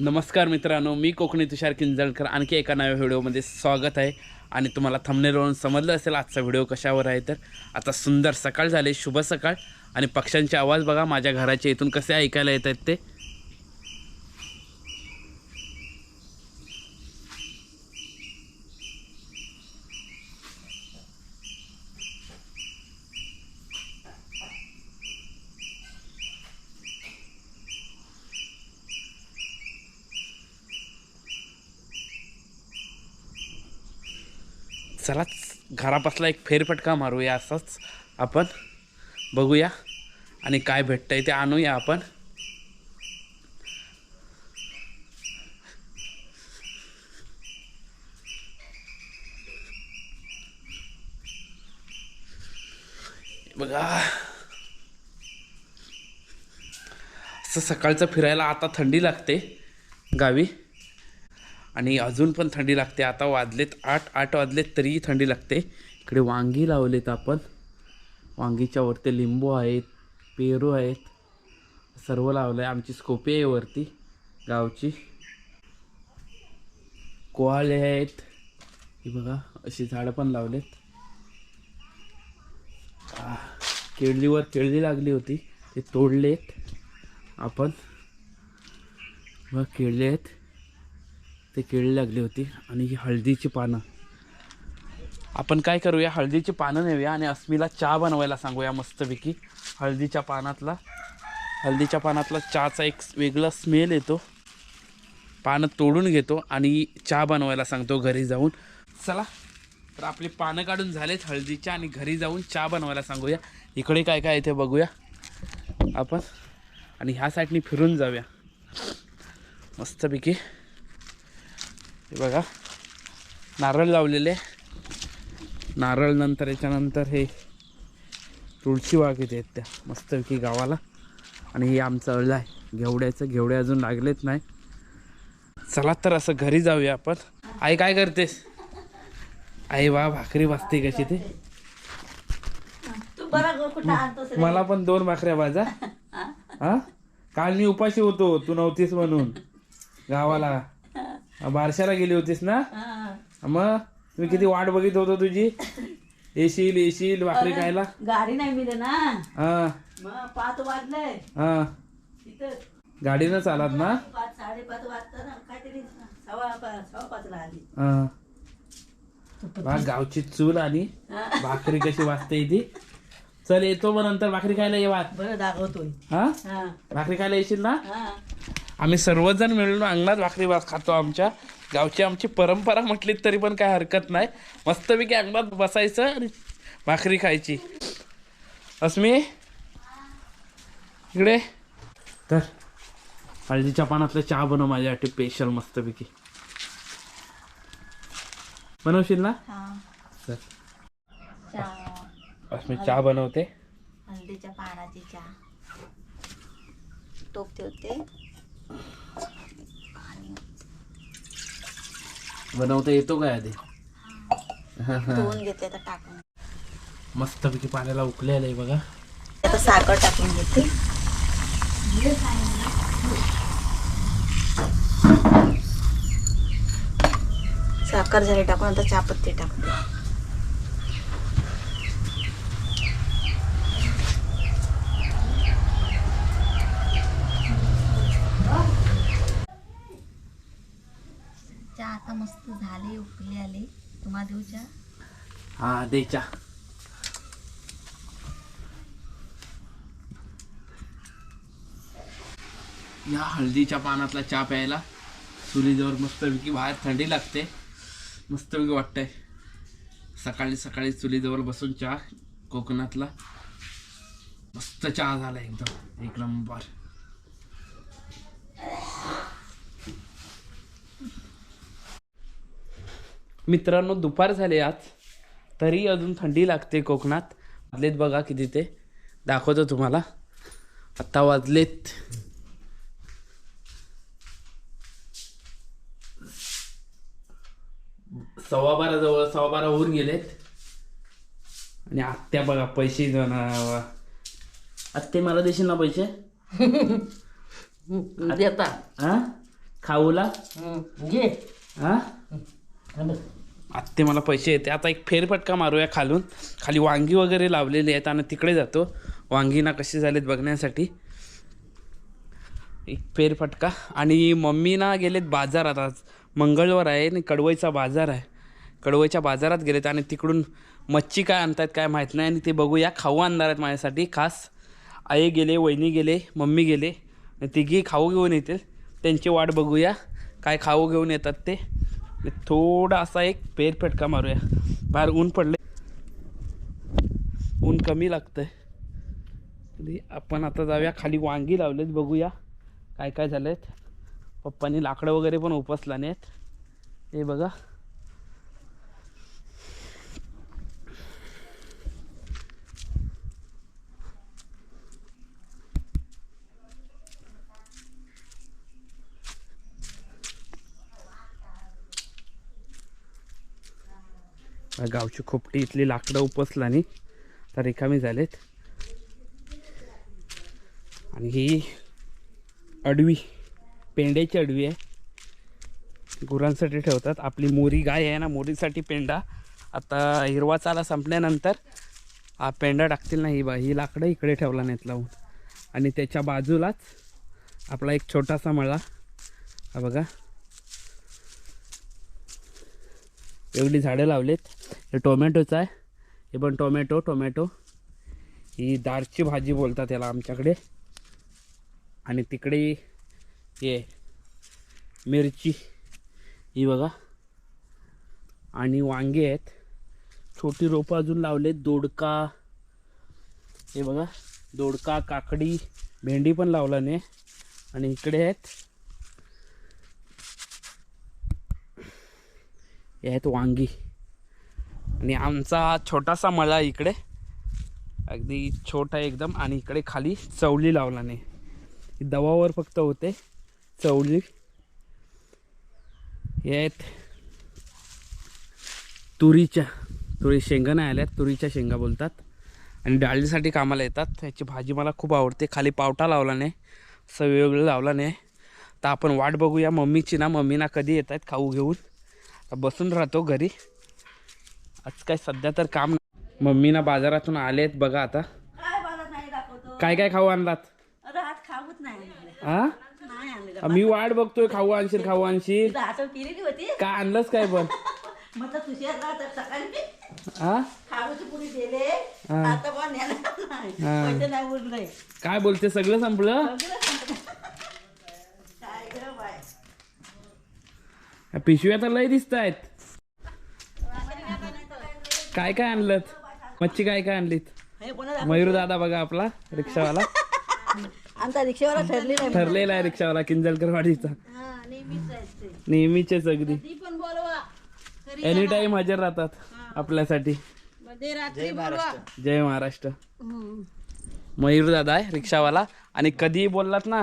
नमस्कार मित्रांनो मी कोकणी तुषार किंजळकर आणखी एका नव्या व्हिडिओमध्ये स्वागत आहे. आणि तुम्हाला थंबनेलवरून समजलं असेल आजचा व्हिडिओ कशावर आहे तर. आता सुंदर सकाळ झाले शुभ सकाळ. आणि पक्ष्यांचे आवाज बघा माझ्या घराच्या इथून कसे ऐकायला येत आहेत ते. चलाच घरापासला एक फेरफटका मारूया असंच. आपण बघूया आणि काय भेटतं आहे ते आणूया आपण. बघा. असं सकाळचं फिरायला आता थंडी लागते गावी. आणि अजून पण थंडी लागते. आता वाजलेत आठ आठ वाजलेत तरीही थंडी लागते. इकडे वांगी लावलेत आपण. वांगीच्या वरती लिंबू आहेत पेरू आहेत. सर्व लावलं आहे आमची स्कोपी आहे वरती गावची. कोहाळे आहेत. हे बघा अशी झाडं पण लावलेत. केळलीवर केळली लागली होती. ते तोडलेत आपण. बघा केळले आहेत. ते केळी लागली होती आणि ही हळदीची पानं. आपण काय करूया? हळदीची पानं नेऊया आणि अस्मीला चहा बनवायला सांगूया मस्तपैकी. हळदीच्या पानातला हळदीच्या पानातला चहाचा एक वेगळा स्मेल येतो. पानं तोडून घेतो आणि चहा बनवायला सांगतो घरी जाऊन. चला तर आपली पानं काढून झालेत हळदीच्या आणि घरी जाऊन चहा बनवायला सांगूया. इकडे काय काय इथे बघूया आपण. आणि ह्या साईडनी फिरून जाऊया. मस्तपैकी. हे बघा. नारळ लावलेले. नारळ नंतर याच्यानंतर हे तुळशी बाग इथे आहेत त्या मस्तपैकी गावाला. आणि हे आमचं अळलं आहे. घेवड्याचं घेवडे अजून लागलेत नाही. चला तर असं घरी जाऊया आपण. आई काय करतेस? आई वा भाकरी वाजते कशी ते? मला पण दोन भाकऱ्या भाजा. हा? काल मी उपाशी होतो. तू नव्हतीस म्हणून. गावाला. बारशाला गेली होतीस ना? हा. मग तुम्ही किती वाट बघित होतो तुझी? येशील येशील भाकरी खायला? गाडी नाही मिळे ना. हा. पाच वाजले हा. तिथं गाडीनंच आलात ना? पाच साडेपाच वाजता ना काहीतरी सव्वा पाच सव्वा पाचला आली. हा. बा गावची चूल आणि. भाकरी कशी वाजते ती? चल येतो मग नंतर भाकरी खायला ये बरं दाखवतोय. हा? भाकरी खायला येशील ना? आम्ही सर्वजण मिळून अंगणात भाकरी भात खातो आमच्या. गावची आमची परंपरा म्हटली तरी पण काय हरकत नाही. मस्तपैकी अंगणात बसायचं आणि भाकरी खायची. अस्मी? इकडे. तर हळदीच्या पानातलं चहा बनव माझ्यासाठी स्पेशल मस्तपैकी. बनवशील ना? हा. चहा. अस्मी चहा बनवते. हळदीच्या पानाची चहा. टोप ठेवते. बनवता येतो काय आधी? धुवून घेते तर टाकून. मस्तपैकी पाण्याला उकलेलं आहे बघा. आता साखर टाकून घेते. साखर झाली टाकून आता चहापत्ती टाकते चहा आता हा दे चहा. या हळदीच्या पानातला चहा प्यायला चुलीजवळ मस्तपैकी बाहेर थंडी लागते. मस्तपैकी वाटतंय. सकाळी सकाळी चुलीजवळ बसून चहा कोकणातला मस्त चहा झाला एकदम. एक नंबर. मित्रांनो दुपार झाले आज. तरी अजून थंडी लागते कोकणात. वाजलेत बघा किती ते. दाखवतो तुम्हाला. आता वाजलेत. सव्वा बारा जवळ सव्वा बारा होऊन गेलेत. आणि आत्या बघा पैसे देऊन आत्ते मला देशील ना पैसे? देता हा खाऊला? घे. हा. आत्ते मला पैसे येते. आता एक फेरफटका मारूया खालून. खाली वांगी वगैरे लावलेली आहेत आणि तिकडे जातो. वांगीना कसे झालेत बघण्यासाठी. एक फेरफटका. आणि मम्मी ना गेलेत बाजारात आज. मंगळवार आहे आणि कडवईचा बाजार आहे. कडवईच्या बाजारात गेलेत आणि तिकडून मच्छी काय आणतात काय माहीत नाही. आणि ते बघूया. खाऊ आणणार आहेत माझ्यासाठी. खास. आई गेले वहिनी गेले मम्मी गेले. आणि तिघी खाऊ घेऊन येतील. त्यांची वाट बघूया. काय खाऊ घेऊन येतात ते. थोडा असा एक फेरफटका मारूया बाहेर ऊन पडले ऊन कमी लागतंय। आपण आता जाऊया खाली वांगी लावलेत बघूया काय काय झालेत. पप्पांनी लाकडं वगैरे पण उपसला नाहीत. हे बघा. गावची खोपटी इथली लाकडं उपसला नाही तर रिकामी झालेत. आणि ही अडवी पेंड्याची अडवी आहे. गुरांसाठी ठेवतात. आपली मोरी गाय आहे ना मोरीसाठी पेंडा. आता हिरवा चाला संपल्यानंतर हा पेंडा टाकतील ना ही बा ही लाकडं इकडे ठेवला नाहीत लावून. आणि त्याच्या बाजूलाच आपला एक छोटासा मळा. हा बघा. एवढी झाडं लावलेत. हे टोमॅटोचं आहे. हे पण टोमॅटो टोमॅटो. ही दारची भाजी बोलतात याला आमच्याकडे. आणि तिकडे हे मिरची. ही बघा. आणि वांगे आहेत. छोटी रोपं अजून लावलेत. दोडका. हे बघा. दोडका काकडी भेंडी पण लावला नाही आणि इकडे आहेत. हे आहेत वांगी. आणि आमचा छोटासा मळा इकडे. अगदी छोटा एकदम. आणि इकडे खाली चवली लावला नाही दवावर फक्त होते चवली हे आहेत तुरीच्या. तुरी शेंगा नाही आल्यात. तुरीच्या शेंगा बोलतात. आणि डाळीसाठी कामाला येतात. त्याची भाजी मला खूप आवडते. खाली पावटा लावला नाही असं वेगवेगळं लावला नाही तर आपण वाट बघूया. मम्मीची ना मम्मीना कधी येत आहेत खाऊ घेऊन. बसून राहतो घरी. आज काय सध्या तर काम नाही. मम्मीना बाजारातून आलेत बघा आता. काय काय काय खाऊ आणलात. हा मी वाट बघतोय खाऊ आणशील खाऊ आणशील. काय आणलंच काय पण? मग तर तुझ्या तर सकाळी हा खाऊची पुढे गेले हा. आता पण नेणार नाही हा. पैसे नाही उरले काय बोलते सगळं संपलं सगळं संपलं. काय गं बाय या पिशव्या तर लय दिसत आहेत काय काय आणलं मच्छी काय काय आणलीत? मयूर दादा बघा आपला रिक्षावाला. आमचा रिक्षावाला ठरली नाही ठरलेला आहे रिक्षावाला किंजलकर वाडीचा नेहमीच आहे नेहमीचेच अगदी. एनी टाइम हजर राहतात आपल्यासाठी. मध्ये रात्री बोलवा. जय महाराष्ट्र. मयूर दादा आहे रिक्षावाला. आणि कधीही बोललात ना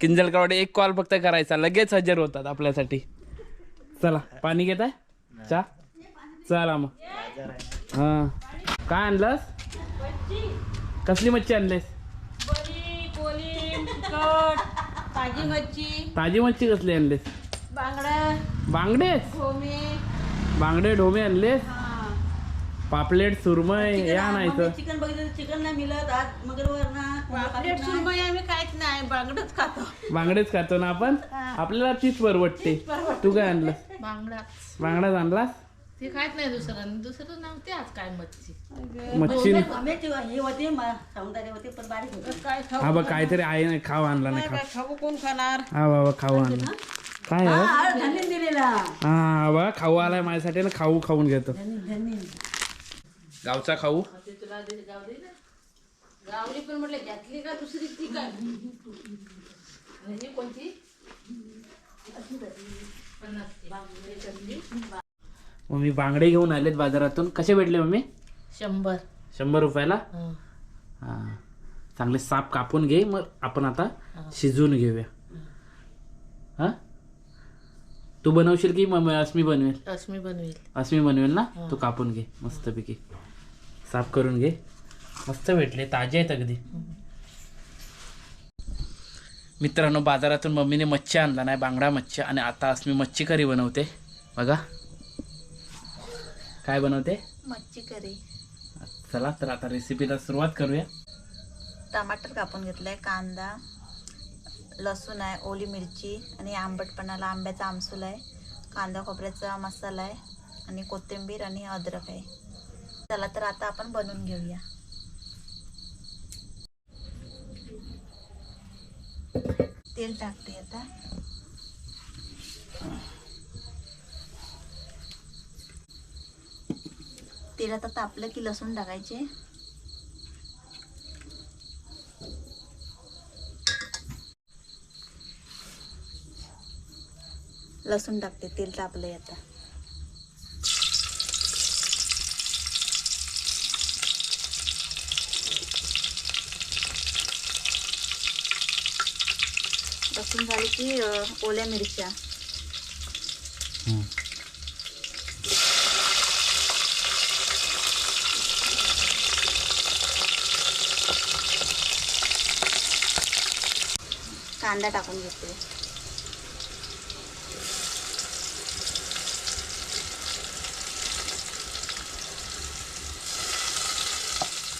किंजलकरवाडी एक कॉल फक्त करायचा लगेच हजर होतात आपल्यासाठी. चला पाणी घेत आहे चा चला मग. हा. काय आणलंस? कसली मच्छी आणलीस? ताजी मच्छी. ताजी मच्छी कसली आणलीस? बांगडा. बांगडे? ढोमे आणलेस? पापलेट सुरमय हे आणायचं चिकन बघितलं चिकन नाही मिळत आज मंगळवार ना. प्लेट सुरमई आम्ही काहीच नाही बांगडच खातो. बांगडेच खातो ना आपण? आपल्याला तीच परवडते. तू काय आणलं बांगडा बांगडाच आणलास? ते खायत नाही दुसरं. दुसरं नव्हते आज काय मच्छी. मच्छी हे होती म- सौंदर्य होते पण बारीक होते. काय हा बा काहीतरी आहे ना खाऊ आणला नाही खाऊ. खाऊ? कोण खाणार? हा बाबा खाऊ आणला. काय दिलेला. हा बा खाऊ आलाय माझ्यासाठी ना खाऊ खाऊन घेतो. गावचा खाऊ? ते तुला दे- जाऊ दे ना. गावली पण म्हटलं घेतली का दुसरी? ती काय? ही कोणती? मम्मी बांगडे घेऊन आलेत बाजारातून. कसे भेटले मम्मी? शंभर. शंभर रुपयाला? हं. चांगले साप कापून घे. मग आपण आता शिजवून घेऊया. हा? तू बनवशील की मग अस्मी बनवेल? रश्मी बनवेल. अस्मी बनवेल ना? तू कापून घे मस्तपैकी. साफ करून घे. मस्त भेटले. ताजे आहेत अगदी. मित्रांनो बाजारातून मम्मीने मच्छी आणला नाही बांगडा मच्छी. आणि आता आज मी मच्छी करी बनवते. बघा. काय बनवते? मच्छी करी. चला तर आता रेसिपीला सुरुवात करूया. टमाटर कापून घेतलाय कांदा लसूण आहे ओली मिरची आणि आंबटपणाला आंब्याचा आमसूल आहे कांदा खोबऱ्याचा मसाला आहे आणि कोथिंबीर आणि अद्रक आहे. चला तर आता आपण बनवून घेऊया. तेल टाकते आता. तेल आता तापलं की लसूण टाकायचे. लसूण टाकते तेल तापलंय आता. अ, ओल्या मिरच्या. कांदा टाकून घेते.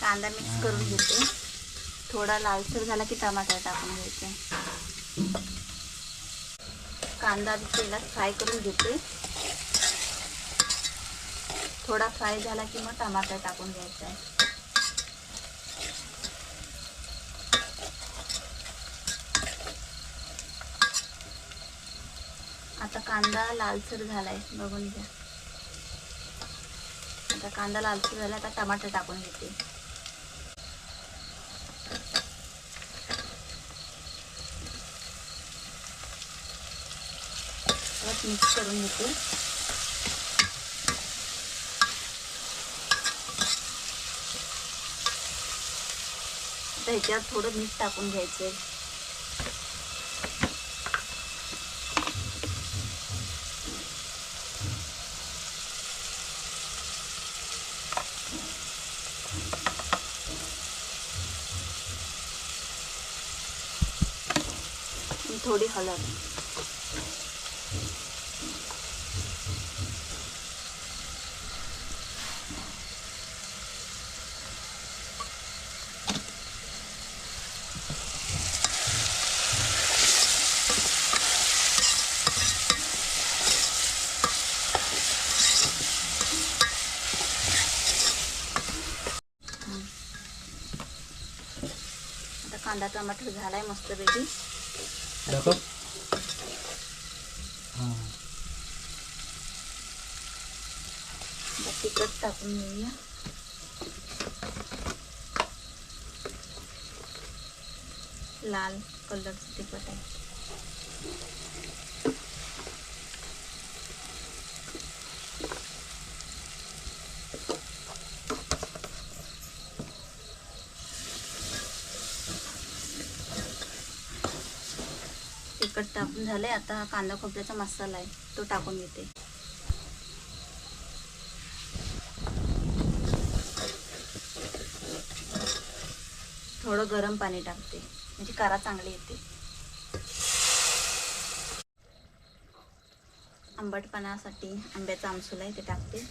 कांदा मिक्स करून घेते. थोडा लालसर झाला की टमाटर टाकून घ्यायचे कांदा तेलात फ्राय करून घेते. थोडा फ्राय झाला की मग टमाटर टाकून घ्यायचा आहे. आता कांदा लालसर झालाय बघून घ्या. आता कांदा लालसर झाला आता टमाटर टाकून घेते. मिक्स करून घेते. ह्याच्यात थोडं मीठ टाकून घ्यायचंय. थोडी हळद आता कांदा टमाटर झालाय मस्तपैकी दाखव. आता तिखट टाकून घेऊया. लाल कलरचं तिखट आहे. टाकून टाकून आहे आता कांदा खोबऱ्याचा मसाला आहे तो टाकून घेते थोडं गरम पाणी टाकते म्हणजे कारा चांगली येते. आंबटपणासाठी आंब्याचा आमसूल आहे ते टाकते.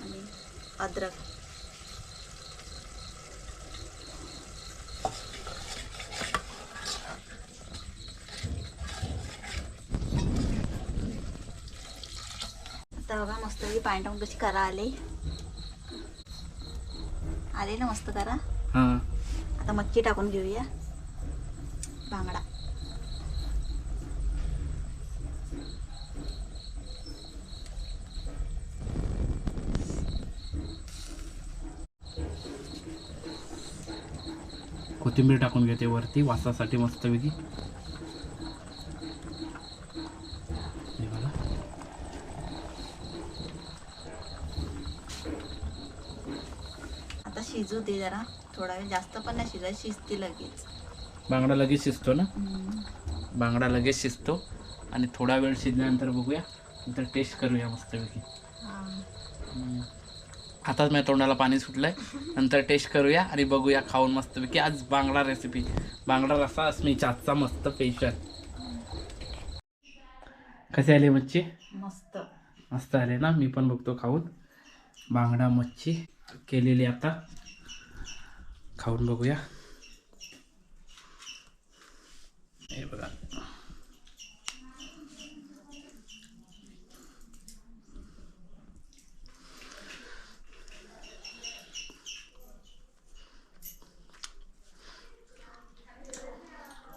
आणि अद्रक. आता बघा मस्त पाणी टाकून कशी करा आले. आले ना मस्त करा. हां. आता मच्छी टाकून घेऊया. बांगडा. कोथिंबीर टाकून घेते वरती वासासाठी मस्तपैकी. हे बघा आता शिजू दे जरा. थोडा वेळ जास्त पण नाही शिजाय शिजते लगेच. बांगडा लगेच शिजतो ना. बांगडा लगेच शिजतो. आणि थोडा वेळ शिजल्यानंतर बघूया. नंतर टेस्ट करूया मस्तपैकी. हम्म. आताच माझ्या तोंडाला पाणी सुटलंय. नंतर टेस्ट करूया आणि बघूया खाऊन मस्तपैकी. आज बांगडा रेसिपी बांगडा रसा अस्मीच्या आजचा मस्त स्पेशल कसे आले मच्छी? मस्त. मस्त आले ना? मी पण बघतो खाऊन. बांगडा मच्छी केलेली आता. खाऊन बघूया. हे बघा.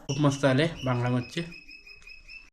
खूप मस्त आले बांगडा मच्छी.